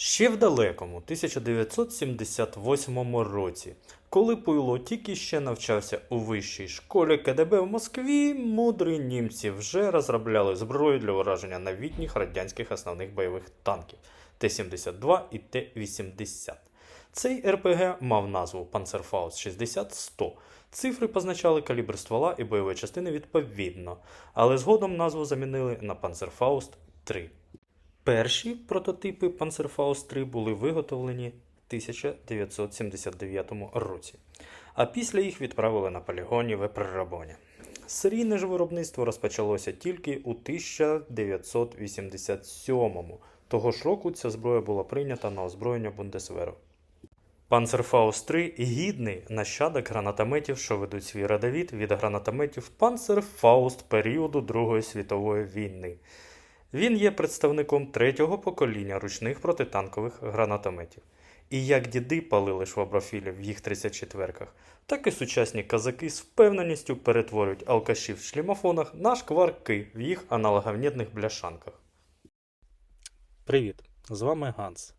Ще в далекому 1978 році, коли Пуйло тільки ще навчався у вищій школі КДБ в Москві, мудрі німці вже розробляли зброю для ураження новітніх радянських основних бойових танків Т-72 і Т-80. Цей РПГ мав назву Panzerfaust 60-100. Цифри позначали калібр ствола і бойової частини відповідно, але згодом назву замінили на Panzerfaust 3. Перші прототипи Panzerfaust 3 були виготовлені в 1979 році, а після їх відправили на полігоні в Епрерабоні. Серійне ж виробництво розпочалося тільки у 1987-му. Того ж року ця зброя була прийнята на озброєння Бундесверу. Panzerfaust 3 гідний нащадок гранатометів, що ведуть свій родовід від гранатометів Panzerfaust періоду Другої світової війни. Він є представником третього покоління ручних протитанкових гранатометів. І як діди палили шваброфілів в їх 34-ках, так і сучасні казаки з впевненістю перетворюють алкашів в шлімофонах на шкварки в їх аналоговнітних бляшанках. Привіт! З вами Ганс.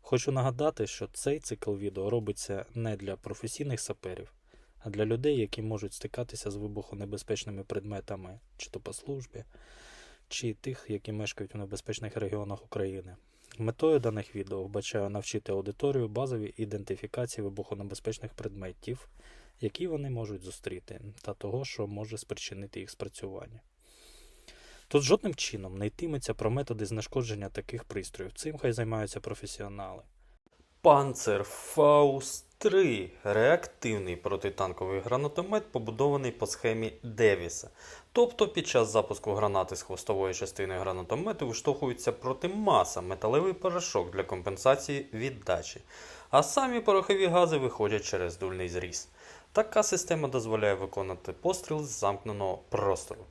Хочу нагадати, що цей цикл відео робиться не для професійних саперів, а для людей, які можуть стикатися з вибухонебезпечними предметами чи то по службі, чи тих, які мешкають у небезпечних регіонах України. Метою даних відео вбачаю навчити аудиторію базові ідентифікації вибухонебезпечних предметів, які вони можуть зустріти, та того, що може спричинити їх спрацювання. Тут жодним чином не йтиметься про методи знешкодження таких пристроїв. Цим хай займаються професіонали. Panzerfaust 3 реактивний протитанковий гранатомет, побудований по схемі Девіса. Тобто під час запуску гранати з хвостової частини гранатомету виштовхується проти маса металевий порошок для компенсації віддачі, а самі порохові гази виходять через дульний зріз. Така система дозволяє виконати постріл з замкненого простору.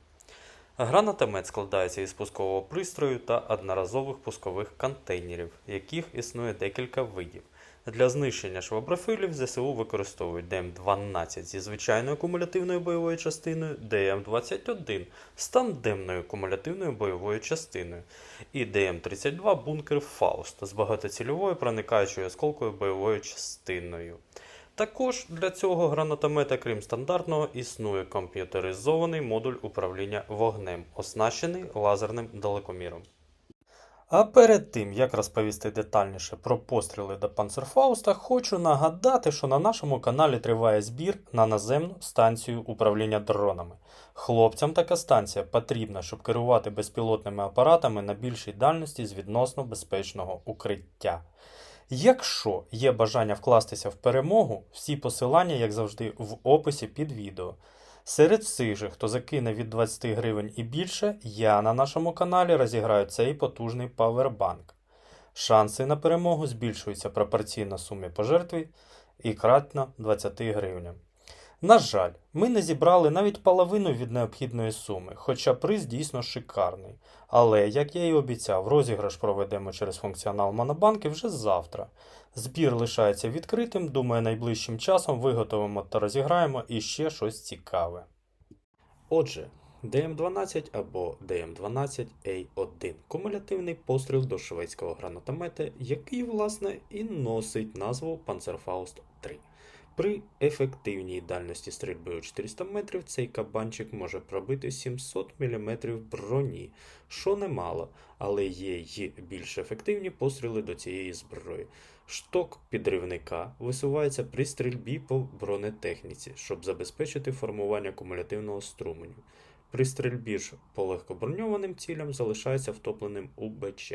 Гранатомет складається із пускового пристрою та одноразових пускових контейнерів, яких існує декілька видів. Для знищення шваброфилів ЗСУ використовують ДМ-12 зі звичайною кумулятивною бойовою частиною, ДМ-21 з тандемною кумулятивною бойовою частиною і ДМ-32 бункер Фауст з багатоцільовою проникаючою осколкою бойовою частиною. Також для цього гранатомета, крім стандартного, існує комп'ютеризований модуль управління вогнем, оснащений лазерним далекоміром. А перед тим, як розповісти детальніше про постріли до Панцерфауста, хочу нагадати, що на нашому каналі триває збір на наземну станцію управління дронами. Хлопцям така станція потрібна, щоб керувати безпілотними апаратами на більшій дальності з відносно безпечного укриття. Якщо є бажання вкластися в перемогу, всі посилання, як завжди, в описі під відео. Серед всіх же, хто закине від 20 гривень і більше, я на нашому каналі розіграю цей потужний павербанк. Шанси на перемогу збільшуються пропорційно сумі пожертви і кратно 20 гривням. На жаль, ми не зібрали навіть половину від необхідної суми, хоча приз дійсно шикарний. Але, як я і обіцяв, розіграш проведемо через функціонал Монобанки вже завтра. Збір лишається відкритим, думаю, найближчим часом виготовимо та розіграємо іще щось цікаве. Отже, ДМ-12 або ДМ-12А1 кумулятивний постріл до шведського гранатомета, який, власне, і носить назву Panzerfaust 3. При ефективній дальності стрільби у 400 метрів цей кабанчик може пробити 700 мм броні, що немало, але є й більш ефективні постріли до цієї зброї. Шток підривника висувається при стрільбі по бронетехніці, щоб забезпечити формування кумулятивного струменю. При стрільбі ж по легкоброньованим цілям залишається втопленим у БЧ.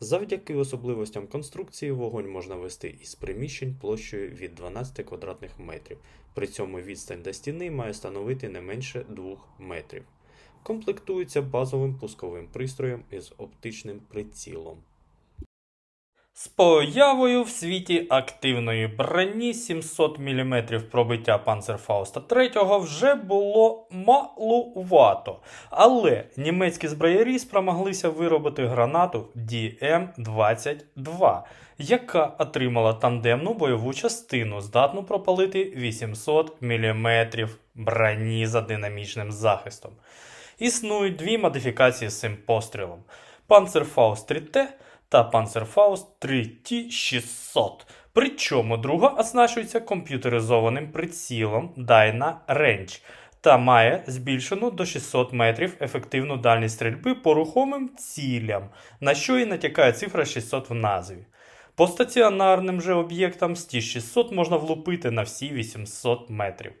Завдяки особливостям конструкції вогонь можна вести із приміщень площею від 12 квадратних метрів. При цьому відстань до стіни має становити не менше 2 метрів. Комплектується базовим пусковим пристроєм із оптичним прицілом. З появою в світі активної броні 700 мм пробиття Панцерфауста 3 вже було малувато. Але німецькі зброярі спромоглися виробити гранату DM-22, яка отримала тандемну бойову частину, здатну пропалити 800 мм броні за динамічним захистом. Існують дві модифікації з цим пострілом: Panzerfaust 3T та Panzerfaust 3T600. Причому друга оснащується комп'ютеризованим прицілом Dyna Range та має збільшену до 600 метрів ефективну дальність стрільби по рухомим цілям, на що і натякає цифра 600 в назві. По стаціонарним же об'єктам з Т600 можна влупити на всі 800 метрів.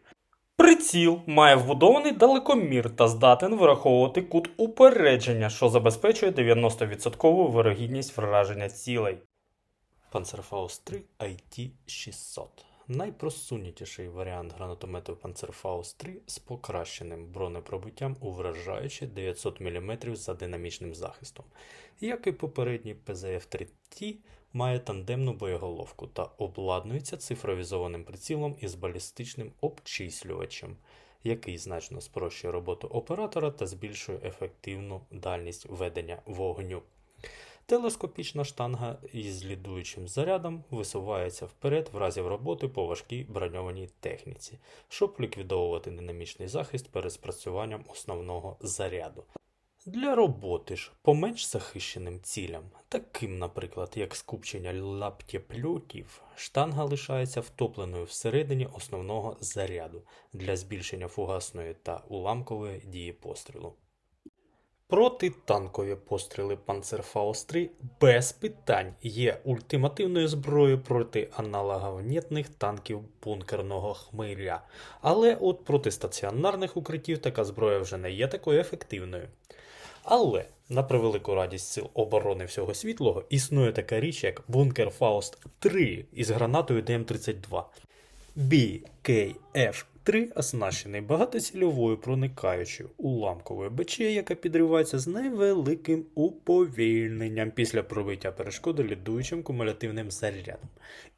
Приціл має вбудований далекомір та здатен враховувати кут упередження, що забезпечує 90% вирогідність враження цілей. Панцерфаус 3 IT 600 найпросунутіший варіант гранатомету Panzerfaust 3 з покращеним бронепробиттям у вражаючі 900 мм за динамічним захистом. Як і попередній PZF-3T, має тандемну боєголовку та обладнується цифровізованим прицілом із балістичним обчислювачем, який значно спрощує роботу оператора та збільшує ефективну дальність ведення вогню. Телескопічна штанга із лідуючим зарядом висувається вперед в разі роботи по важкій броньованій техніці, щоб ліквідовувати динамічний захист перед спрацюванням основного заряду. Для роботи ж по менш захищеним цілям, таким, наприклад, як скупчення лаптєплюків, штанга лишається втопленою всередині основного заряду для збільшення фугасної та уламкової дії пострілу. Протитанкові постріли Panzerfaust 3 без питань є ультимативною зброєю проти аналоговнітних танків бункерного хмиря. Але от проти стаціонарних укриттів така зброя вже не є такою ефективною. Але, на превелику радість сил оборони всього світлого, існує така річ, як Бункер Фауст 3 із гранатою ДМ-32. BKF-3 оснащений багатоцільовою проникаючою уламковою БЧ, яка підривається з невеликим уповільненням після пробиття перешкоди лідуючим кумулятивним зарядом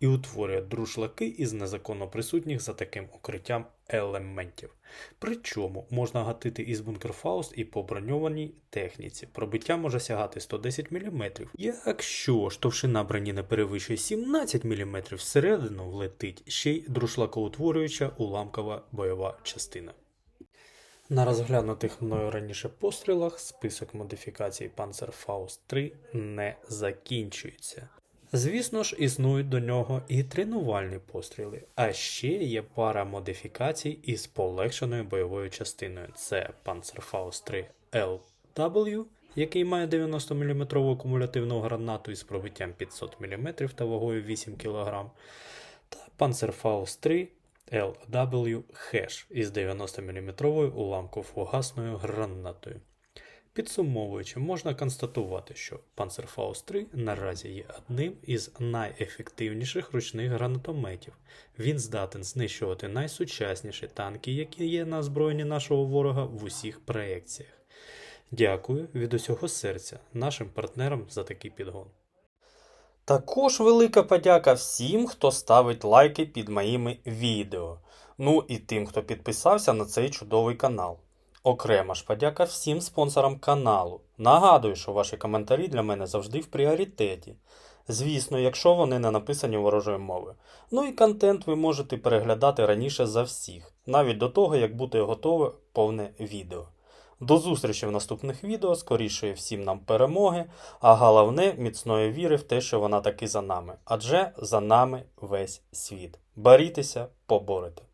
і утворює друшлаки із незаконно присутніх за таким укриттям елементів. Причому можна гатити із бункерфауст і по броньованій техніці. Пробиття може сягати 110 мм. Якщо ж товщина броні не перевищує 17 мм, всередину влетить ще й друшлакоутворююча уламкова бойова частина. На розглянутих мною раніше пострілах список модифікацій Panzerfaust 3 не закінчується. Звісно ж, існують до нього і тренувальні постріли, а ще є пара модифікацій із полегшеною бойовою частиною. Це Panzerfaust 3 LW, який має 90 мм кумулятивну гранату із пробиттям 500 мм та вагою 8 кг, та Panzerfaust 3 LW Hash із 90 мм уламково-фугасною гранатою. Підсумовуючи, можна констатувати, що Panzerfaust 3 наразі є одним із найефективніших ручних гранатометів. Він здатен знищувати найсучасніші танки, які є на озброєнні нашого ворога в усіх проекціях. Дякую від усього серця нашим партнерам за такий підгон. Також велика подяка всім, хто ставить лайки під моїми відео. Ну і тим, хто підписався на цей чудовий канал. Окрема ж подяка всім спонсорам каналу. Нагадую, що ваші коментарі для мене завжди в пріоритеті. Звісно, якщо вони не написані ворожою мовою. Ну і контент ви можете переглядати раніше за всіх, навіть до того, як буде готове повне відео. До зустрічі в наступних відео, скорішої всім нам перемоги, а головне міцної віри в те, що вона таки за нами. Адже за нами весь світ. Борітеся, поборете.